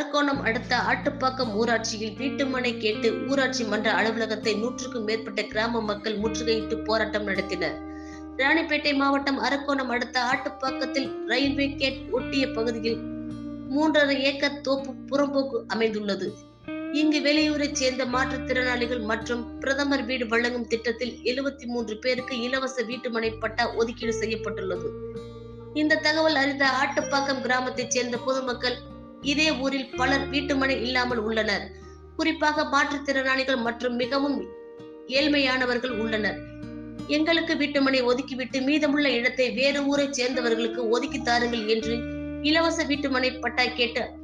அரக்கோணம் அடுத்த ஆட்டுப்பாக்கம் ஊராட்சியில் வீட்டுமனை கேட்டு ஊராட்சி மன்ற அலுவலகத்தை நூற்றுக்கும் மேற்பட்ட கிராம மக்கள் முற்றுகையிட்டு போராட்டம் நடத்தினர். ராணிப்பேட்டை மாவட்டம் அரக்கோணம் அடுத்த ஆட்டுப்பாக்கத்தில் ரயில்வே கேட் ஒட்டிய பகுதியில் மூன்றரை ஏக்கர் தோப்பு புறம்போக்கு அமைந்துள்ளது. இங்கு வெளியூரைச் சேர்ந்த மாற்றுத்திறனாளிகள் மற்றும் பிரதமர் வீடு வழங்கும் திட்டத்தில் எழுபத்தி மூன்று பேருக்கு இலவச வீட்டுமனை பட்டா ஒதுக்கீடு செய்யப்பட்டுள்ளது. இந்த தகவல் அறிந்த ஆட்டுப்பாக்கம் கிராமத்தைச் சேர்ந்த பொதுமக்கள் இதே ஊரில் பலர் வீட்டுமனை இல்லாமல் உள்ளனர். குறிப்பாக மாற்றுத்திறனாளிகள் மற்றும் மிகவும் ஏழ்மையானவர்கள் உள்ளனர். எங்களுக்கு வீட்டுமனை ஒதுக்கிவிட்டு மீதமுள்ள இடத்தை வேறு ஊரை சேர்ந்தவர்களுக்கு ஒதுக்கி தாருங்கள் என்று இலவச வீட்டுமனை பட்டா கேட்டு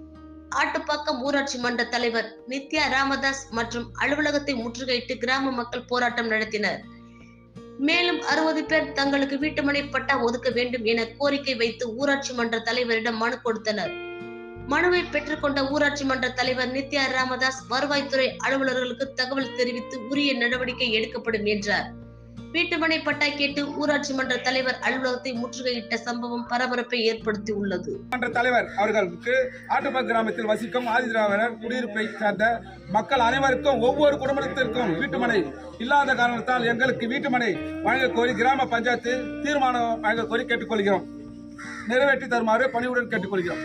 ஆட்டுப்பாக்கம் ஊராட்சி மன்ற தலைவர் நித்யா ராமதாஸ் மற்றும் அலுவலகத்தை முற்றுகையிட்டு கிராம மக்கள் போராட்டம் நடத்தினர். மேலும் அறுபது பேர் தங்களுக்கு வீட்டுமனை பட்டா ஒதுக்க வேண்டும் என கோரிக்கை வைத்து ஊராட்சி மன்ற தலைவரிடம் மனு கொடுத்தனர். மனுவை பெற்றுக்கொண்ட ஊராட்சி மன்ற தலைவர் நித்யா ராமதாஸ் வருவாய்த்துறை அலுவலர்களுக்கு தகவல் தெரிவித்து உரிய நடவடிக்கை எடுக்கப்படும் என்றார். வீட்டுமனை பட்டா கேட்டு ஊராட்சி மன்ற தலைவர் அலுவலகத்தை முற்றுகையிட்ட சம்பவம் பரபரப்பை ஏற்படுத்தி உள்ளது மன்ற தலைவர் அவர்களுக்கு ஆட்டுப்பாக் கிராமத்தில் வசிக்கும் ஆதிதிராவிடர் குடியிருப்பை சார்ந்த மக்கள் அனைவருக்கும் ஒவ்வொரு குடும்பத்திற்கும் வீட்டுமனை இல்லாத காரணத்தால் எங்களுக்கு வீட்டுமனை வழங்க கோரி கிராம பஞ்சாயத்து தீர்மானம் வழங்க கோரி கேட்டுக்கொள்கிறோம். நிறைவேற்றி தருமாறு பணிவுடன் கேட்டுக்கொள்கிறோம்.